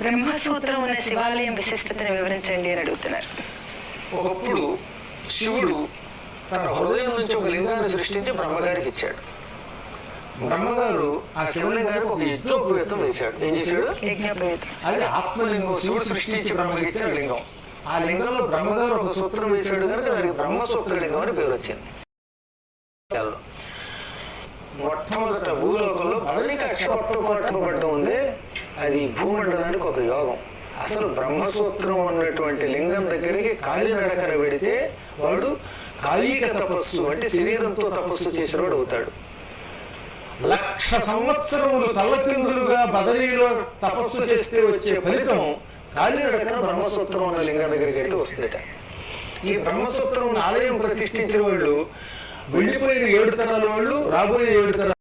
బ్రహ్మసూత్రం ఉన్న శివాలయం విశిష్టతను వివరించండి అని అడుగుతున్నారు. ఒకప్పుడు శివుడు తన హృదయం నుంచి ఒక లింగాన్ని సృష్టించి బ్రహ్మగారికి ఇచ్చాడు. బ్రహ్మగారు ఆ శివలింగానికి ఒక యజ్ఞోపవేతం వేశాడు. ఏం చేశాడు? యజ్ఞోపేతం అది ఆత్మలింగం శివుడు సృష్టించి బ్రహ్మకి ఇచ్చిన లింగం. ఆ లింగంలో బ్రహ్మగారు ఒక సూత్రం వేశాడు కనుక దానికి బ్రహ్మసూత్ర లింగం అని పేరు వచ్చింది. మొట్టమొదట భూలోకంలో బదరిక అక్షపట్టం ఉంది. అది భూమండలానికి ఒక యోగం. అసలు బ్రహ్మసూత్రం ఉన్నటువంటి లింగం దగ్గరికి కాలినడకన పెడితే వాడు కాళీక తపస్సు అంటే శరీరంతో తపస్సు చేసినవాడు అవుతాడు. లక్ష సంవత్సరములు తలకిందులుగా బదరీలో తపస్సు చేస్తే వచ్చే ఫలితం కాలినడకన బ్రహ్మసూత్రం ఉన్న లింగం దగ్గరికి వెళ్తే వస్తుందట. ఈ బ్రహ్మసూత్రం ఆలయం ప్రతిష్ఠించిన వాళ్ళు వెళ్ళిపోయిన ఏడు తరాల వాళ్ళు రాబోయే ఏడు తరాలు